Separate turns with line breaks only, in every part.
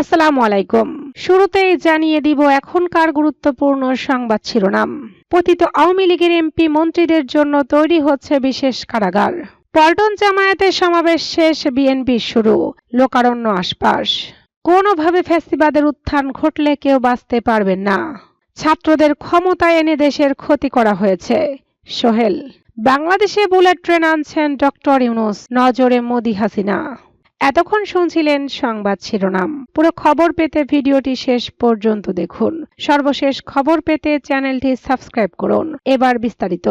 আসসালামু আলাইকুম। শুরুতেই জানিয়ে দিব, এখনকার গুরুত্বপূর্ণ সংবাদ শিরোনাম। পতিত আওয়ামী লীগের এমপি মন্ত্রীদের জন্য তৈরি হচ্ছে বিশেষ কারাগার। পল্টন জামায়াতের সমাবেশ শেষ বিএনপির শুরু, লোকারণ্য আশপাশ। কোনোভাবে ফ্যাসিবাদের উত্থান ঘটলে কেউ বাঁচতে পারবেন না। ছাত্রদের ক্ষমতায় এনে দেশের ক্ষতি করা হয়েছে। সোহেল, বাংলাদেশে বুলেট ট্রেন আনছেন ডক্টর ইউনুস, নজরে মোদি হাসিনা। এতক্ষণ শুনছিলেন সংবাদ শিরোনাম। পুরো খবর পেতে ভিডিওটি শেষ পর্যন্ত দেখুন। সর্বশেষ খবর পেতে চ্যানেলটি সাবস্ক্রাইব করুন। এবার বিস্তারিত।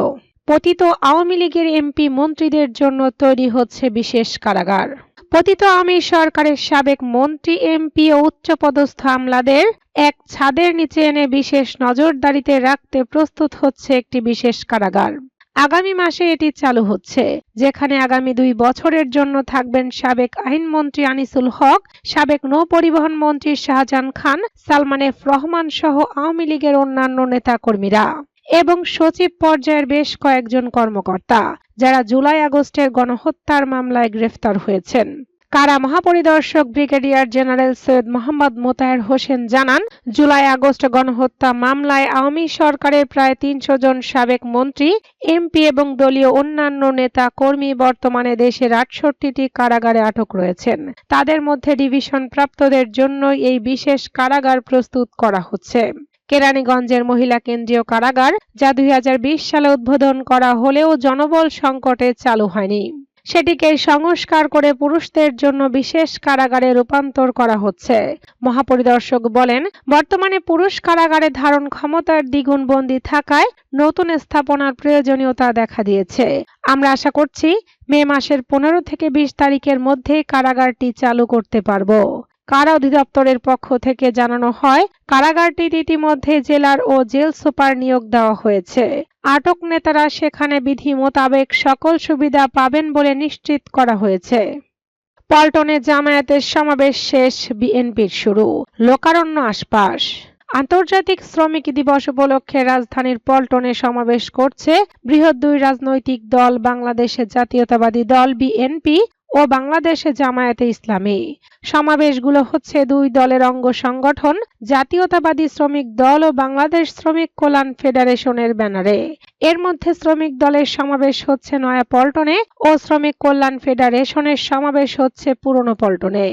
পতিত আওয়ামী লীগের এমপি মন্ত্রীদের জন্য তৈরি হচ্ছে বিশেষ কারাগার। পতিত আওয়ামী সরকারের সাবেক মন্ত্রী, এমপি ও উচ্চপদস্থ আমলাদের এক ছাদের নিচে এনে বিশেষ নজরদারিতে রাখতে প্রস্তুত হচ্ছে একটি বিশেষ কারাগার। আগামী মাসে এটি চালু হচ্ছে। যেখানে আগামী দুই বছরের জন্য থাকবেন সাবেক আইনমন্ত্রী আনিসুল হক, সাবেক নৌ পরিবহন মন্ত্রী শাহজাহান খান, সালমান এফ রহমান সহ আওয়ামী লীগের অন্যান্য নেতাকর্মীরা এবং সচিব পর্যায়ের বেশ কয়েকজন কর্মকর্তা, যারা জুলাই আগস্টের গণহত্যার মামলায় গ্রেফতার হয়েছেন। কারা মহাপরিদর্শক ব্রিগেডিয়ার জেনারেল সৈয়দ মোহাম্মদ মোতায়ের হোসেন জানান, জুলাই আগস্ট গণহত্যা মামলায় আওয়ামী সরকারের প্রায় তিনশো জন সাবেক মন্ত্রী, এমপি এবং দলীয় অন্যান্য নেতা কর্মী বর্তমানে দেশের আটষট্টিটি কারাগারে আটক রয়েছেন। তাদের মধ্যে ডিভিশন প্রাপ্তদের জন্য এই বিশেষ কারাগার প্রস্তুত করা হচ্ছে। কেরানীগঞ্জের মহিলা কেন্দ্রীয় কারাগার, যা দুই হাজার বিশ সালে উদ্বোধন করা হলেও জনবল সংকটে চালু হয়নি। সেটিকে সংস্কার করে পুরুষদের জন্য বিশেষ কারাগারে রূপান্তর করা হচ্ছে। মহাপরিদর্শক বলেন, বর্তমানে পুরুষ কারাগারে ধারণ ক্ষমতার দ্বিগুণ বন্দী থাকায় নতুন স্থাপনার প্রয়োজনীয়তা দেখা দিয়েছে। আমরা আশা করছি, মে মাসের পনেরো থেকে বিশ তারিখের মধ্যে কারাগারটি চালু করতে পারব। কারা অধিদপ্তরের পক্ষ থেকে জানানো হয় কারাগারটিতে ইতিমধ্যে জেলার ও জেল সুপার নিয়োগ দেওয়া হয়েছে। আটক নেতারা সেখানে বিধি মোতাবেক সকল সুবিধা পাবেন বলে নিশ্চিত করা হয়েছে। পল্টনে জামায়াতের সমাবেশ শেষ, বিএনপির শুরু। লোকারণ্য আশপাশ। আন্তর্জাতিক শ্রমিক দিবস উপলক্ষে রাজধানীর পল্টনে সমাবেশ করছে বৃহৎ দুই রাজনৈতিক দল বাংলাদেশের জাতীয়তাবাদী দল, বিএনপি ও বাংলাদেশে জামায়াতে ইসলামী। সমাবেশগুলো হচ্ছে দুই দলের অঙ্গ সংগঠন, জাতীয়তাবাদী শ্রমিক দল ও বাংলাদেশ শ্রমিক কল্যাণ ফেডারেশনের ব্যানারে। এর মধ্যে শ্রমিক দলের সমাবেশ হচ্ছে নয়া পল্টনে ও শ্রমিক কল্যাণ ফেডারেশনের সমাবেশ হচ্ছে পুরনো পল্টনে।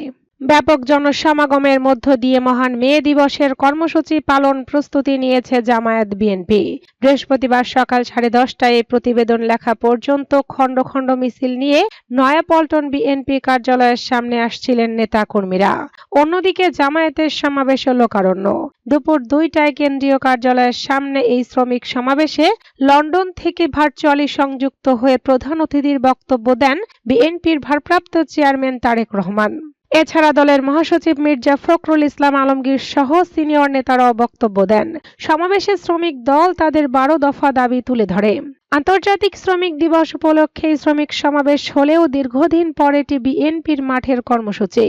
ব্যাপক জনসমাগমের মধ্য দিয়ে মহান মে দিবসের কর্মসূচি পালন প্রস্তুতি নিয়েছে জামায়াত বিএনপি। বৃহস্পতিবার সকাল সাড়ে দশটায় প্রতিবেদন লেখা পর্যন্ত খণ্ড খণ্ড মিছিল নিয়ে নয়াপল্টন বিএনপি কার্যালয়ের সামনে আসছিলেন নেতাকর্মীরা। অন্যদিকে জামায়াতের সমাবেশ লোকারণ্য। দুপুর দুইটায় কেন্দ্রীয় কার্যালয়ের সামনে এই শ্রমিক সমাবেশে লন্ডন থেকে ভার্চুয়ালি সংযুক্ত হয়ে প্রধান অতিথির বক্তব্য দেন বিএনপির ভারপ্রাপ্ত চেয়ারম্যান তারেক রহমান। এছাড়া দলের মহাসচিব মির্জা ফখরুল ইসলাম আলমগীর সহ সিনিয়র নেতারাও বক্তব্য দেন। সমাবেশে শ্রমিক দল তাদের বারো দফা দাবি তুলে ধরে। আন্তর্জাতিক শ্রমিক দিবস উপলক্ষে শ্রমিক সমাবেশ হলেও দীর্ঘদিন পরে এটি বিএনপির মাঠের কর্মসূচি।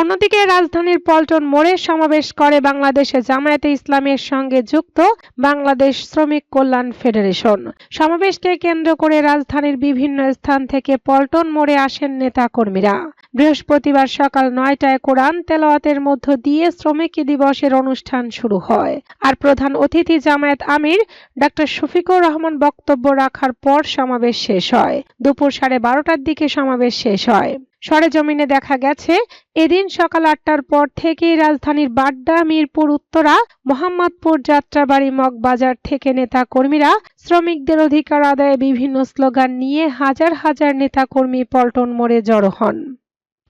অন্যদিকে রাজধানীর পল্টন মোড়ে সমাবেশ করে বাংলাদেশে জামায়াতে ইসলামের সঙ্গে যুক্ত বাংলাদেশ শ্রমিক কল্যাণ ফেডারেশন। সমাবেশকে কেন্দ্র করে রাজধানীর বিভিন্ন স্থান থেকে পল্টন মোড়ে আসেন নেতা কর্মীরা বৃহস্পতিবার সকাল নয়টায় কোরআন তেলাওয়াতের মধ্য দিয়ে শ্রমিক দিবসের অনুষ্ঠান শুরু হয়। আর প্রধান অতিথি জামায়াত আমির ডাক্তার শফিকুর রহমান বক্তব্য রাখার পর সমাবেশ শেষ হয়। দুপুর সাড়ে বারোটার দিকে সমাবেশ শেষ হয়। সরেজমিনে দেখা গেছে, এদিন সকাল আটটার পর থেকেই রাজধানীর বাড্ডা, মিরপুর, উত্তরা, মোহাম্মদপুর যাত্রাবাড়ি, মগবাজার থেকে নেতা কর্মীরা শ্রমিকদের অধিকার আদায়ে বিভিন্ন স্লোগান নিয়ে হাজার হাজার নেতাকর্মী পল্টন মোড়ে জড়ো হন।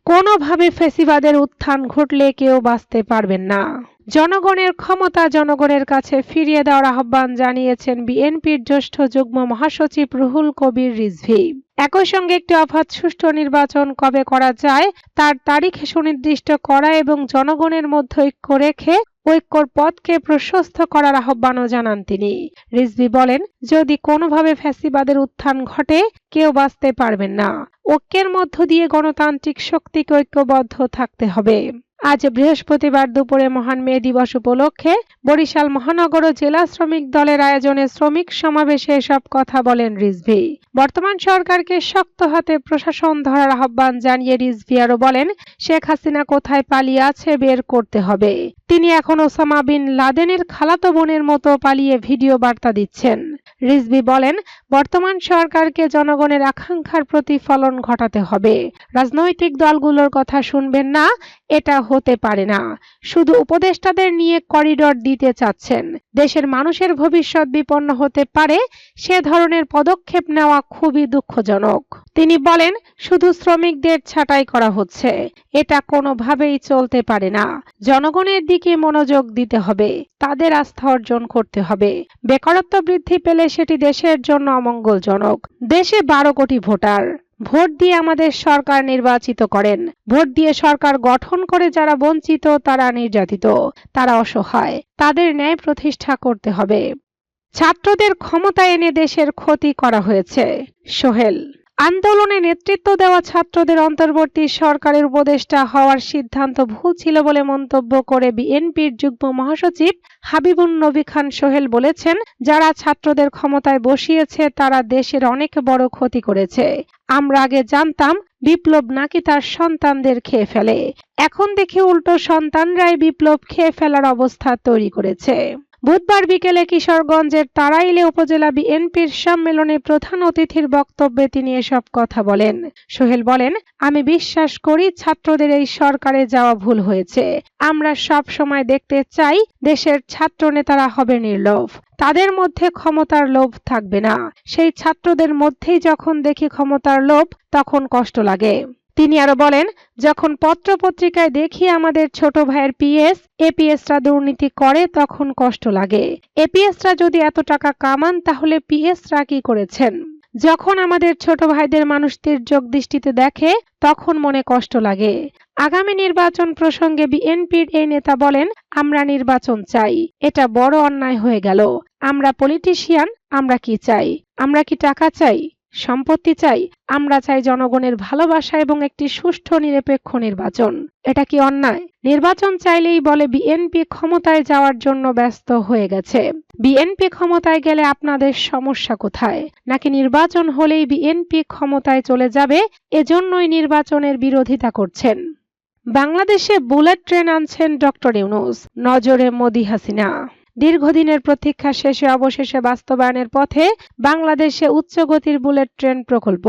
কোনোভাবে ফেসিবাদের উত্থান ঘটলে কেউ বাঁচতে পারবেন না। জনগণের ক্ষমতা জনগণের কাছে ফিরিয়ে দেওয়ার আহ্বান জানিয়েছেন বিএনপির জ্যেষ্ঠ যুগ্ম মহাসচিব রুহুল কবির রিজভী। একই সঙ্গে একটি অবাধ সুষ্ঠু নির্বাচন কবে করা যায়, তার তারিখ সুনির্দিষ্ট করা এবং জনগণের মধ্যে ঐক্য রেখে ঐক্যর পথকে প্রশস্ত করার আহ্বানও জানান তিনি। রিজভি বলেন, যদি কোনোভাবে ফ্যাসিবাদের উত্থান ঘটে, কেউ বাঁচতে পারবেন না। ঐক্যের মধ্য দিয়ে গণতান্ত্রিক শক্তিকে ঐক্যবদ্ধ থাকতে হবে। আজ বৃহস্পতিবার দুপুরে মহান মে দিবস উপলক্ষে বরিশাল মহানগর জেলা শ্রমিক দলের আয়োজনে শ্রমিক সমাবেশে এসব কথা বলেন রিজভি। বর্তমান সরকারকে শক্ত হাতে প্রশাসন ধরার আহ্বান জানিয়ে রিজভি আরও বলেন, শেখ হাসিনা কোথায় পালিয়ে আছে বের করতে হবে। তিনি এখন ওসামা বিন লাদেনের খালাতো বোনের মতো পালিয়ে ভিডিও বার্তা দিচ্ছেন। রিজভি বলেন, বর্তমান সরকারকে জনগণের আকাঙ্ক্ষার প্রতিফলন ঘটাতে হবে। রাজনৈতিক দলগুলোর কথা শুনবেন না, এটা হতে পারে না। শুধু উপদেষ্টাদের নিয়ে করিডর দিতে চাচ্ছেন। দেশের মানুষের ভবিষ্যৎ বিপন্ন হতে পারে, সে ধরনের পদক্ষেপ নেওয়া খুবই দুঃখজনক। তিনি বলেন, শুধু শ্রমিকদের ছাঁটাই করা হচ্ছে। এটা কোনোভাবেই চলতে পারে না। জনগণের দিকে মনোযোগ দিতে হবে। তাদের আস্থা অর্জন করতে হবে। বেকারত্ব বৃদ্ধি পেলে সেটি দেশের জন্য অমঙ্গলজনক। দেশে বারো কোটি ভোটার। ভোট দিয়ে আমাদের সরকার নির্বাচিত করেন। ভোট দিয়ে সরকার গঠন করে যারা বঞ্চিত, তারা নির্যাতিত। তারা অসহায়। তাদের ন্যায় প্রতিষ্ঠা করতে হবে। ছাত্রদের ক্ষমতা এনে দেশের ক্ষতি করা হয়েছে। সোহেল আন্দোলনে নেতৃত্ব দেওয়া ছাত্রদের অন্তর্বর্তী সরকারের উপদেষ্টা হওয়ার সিদ্ধান্ত ভুল ছিল বলে মন্তব্য করে বিএনপির যুগ্ম মহাসচিব হাবিবুন নবী খান সোহেল বলেছেন, যারা ছাত্রদের ক্ষমতায় বসিয়েছে তারা দেশের অনেক বড় ক্ষতি করেছে। আমরা আগে জানতাম, বিপ্লব নাকি তার সন্তানদের খেয়ে ফেলে। এখন দেখি উল্টো সন্তানরাই বিপ্লব খেয়ে ফেলার অবস্থা তৈরি করেছে। বুধবার বিকেলে কিশোরগঞ্জের তারাইলে উপজেলা বিএনপির সম্মেলনে প্রধান অতিথির বক্তব্যে তিনি এসব কথা বলেন। সোহেল বলেন, আমি বিশ্বাস করি ছাত্রদের এই সরকারে যাওয়া ভুল হয়েছে। আমরা সব সময় দেখতে চাই দেশের ছাত্র নেতারা হবে নির্লোভ। তাদের মধ্যে ক্ষমতার লোভ থাকবে না। সেই ছাত্রদের মধ্যেই যখন দেখি ক্ষমতার লোভ, তখন কষ্ট লাগে। তিনি আরও বলেন, যখন পত্র পত্রিকায় দেখি আমাদের ছোট ভাইয়ের পিএস এপিএসরা দুর্নীতি করে তখন কষ্ট লাগে। এপিএসরা যদি এত টাকা কামান তাহলে পিএসরা কি করেছেন? যখন আমাদের ছোট ভাইদের মানুষ তির্যক দৃষ্টিতে দেখে, তখন মনে কষ্ট লাগে। আগামী নির্বাচন প্রসঙ্গে বিএনপির এই নেতা বলেন, আমরা নির্বাচন চাই। এটা বড় অন্যায় হয়ে গেল। আমরা পলিটিশিয়ান, আমরা কি চাই? আমরা কি টাকা চাই? সম্পত্তি চাই, আমরা চাই জনগণের ভালোবাসা এবং একটি সুষ্ঠু, নিরপেক্ষ নির্বাচন। এটা কি অন্যায়? নির্বাচন চাইলেই বলে বিএনপি ক্ষমতায় যাওয়ার জন্য ব্যস্ত হয়ে গেছে। বিএনপি ক্ষমতায় গেলে আপনাদের সমস্যা কোথায়? নাকি নির্বাচন হলেই বিএনপি ক্ষমতায় চলে যাবে? এজন্যই নির্বাচনের বিরোধিতা করছেন। বাংলাদেশে বুলেট ট্রেন আনছেন ডক্টর ইউনুস। নজরে মোদি হাসিনা। দীর্ঘদিনের প্রতীক্ষা শেষে অবশেষে বাস্তবায়নের পথে বাংলাদেশে উচ্চগতির বুলেট ট্রেন প্রকল্প।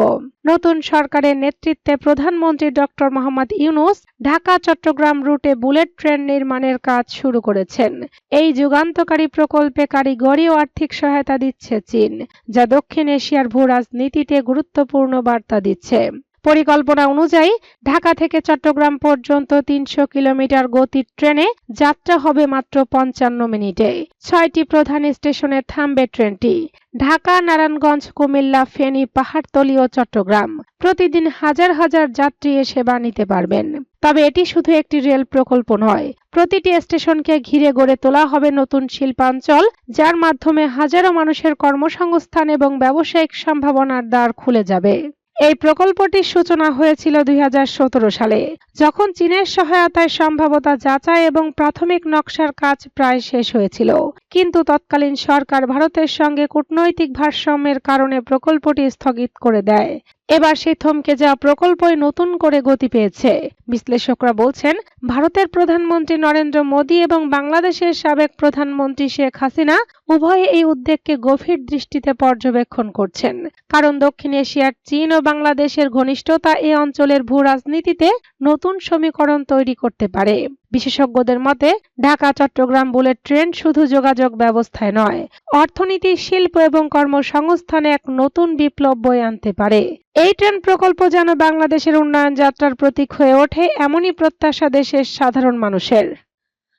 নতুন সরকারের নেতৃত্বে প্রধানমন্ত্রী ডক্টর মোহাম্মদ ইউনুস ঢাকা, চট্টগ্রাম রুটে বুলেট ট্রেন নির্মাণের কাজ শুরু করেছেন। এই যুগান্তকারী প্রকল্পে কারিগরি ও আর্থিক সহায়তা দিচ্ছে চীন, যা দক্ষিণ এশিয়ার ভূ রাজনীতিতে গুরুত্বপূর্ণ বার্তা দিচ্ছে। পরিকল্পনা অনুযায়ী ঢাকা থেকে চট্টগ্রাম পর্যন্ত তিনশো কিলোমিটার গতির ট্রেনে যাত্রা হবে মাত্র পঞ্চান্ন মিনিটে। ছয়টি প্রধান স্টেশনে থামবে ট্রেনটি। ঢাকা, নারায়ণগঞ্জ, কুমিল্লা, ফেনী, পাহাড়তলি ও চট্টগ্রাম। প্রতিদিন হাজার হাজার যাত্রী এ সেবা নিতে পারবেন। তবে এটি শুধু একটি রেল প্রকল্প নয়, প্রতিটি স্টেশনকে ঘিরে গড়ে তোলা হবে নতুন শিল্পাঞ্চল, যার মাধ্যমে হাজারো মানুষের কর্মসংস্থান এবং ব্যবসায়িক সম্ভাবনার দ্বার খুলে যাবে। এই প্রকল্পটির সূচনা হয়েছিল দুই হাজার সতেরো সালে, যখন চীনের সহায়তায় সম্ভাবতা যাচাই এবং প্রাথমিক নকশার কাজ প্রায় শেষ হয়েছিল। কিন্তু তৎকালীন সরকার ভারতের সঙ্গে কূটনৈতিক ভারসাম্যের কারণে প্রকল্পটি স্থগিত করে দেয়। এবার সেই থমকে যাওয়া প্রকল্পই নতুন করে গতি পেয়েছে। বিশ্লেষকরা বলছেন, ভারতের প্রধানমন্ত্রী নরেন্দ্র মোদী এবং বাংলাদেশের সাবেক প্রধানমন্ত্রী শেখ হাসিনা উভয়ে এই উদ্যোগকে গভীর দৃষ্টিতে পর্যবেক্ষণ করছেন। কারণ দক্ষিণ এশিয়ার চীন ও বাংলাদেশের ঘনিষ্ঠতা এ অঞ্চলের ভূ রাজনীতিতে নতুন সমীকরণ তৈরি করতে পারে। বিশেষজ্ঞদের মতে, ঢাকা, চট্টগ্রাম বুলেট ট্রেন শুধু যোগাযোগ ব্যবস্থায় নয়, অর্থনীতি, শিল্প এবং কর্মসংস্থানে এক নতুন বিপ্লব বয়ে আনতে পারে। এই ট্রেন প্রকল্প যেন বাংলাদেশের উন্নয়ন যাত্রার প্রতীক হয়ে ওঠে এমনই প্রত্যাশা দেশের সাধারণ মানুষের।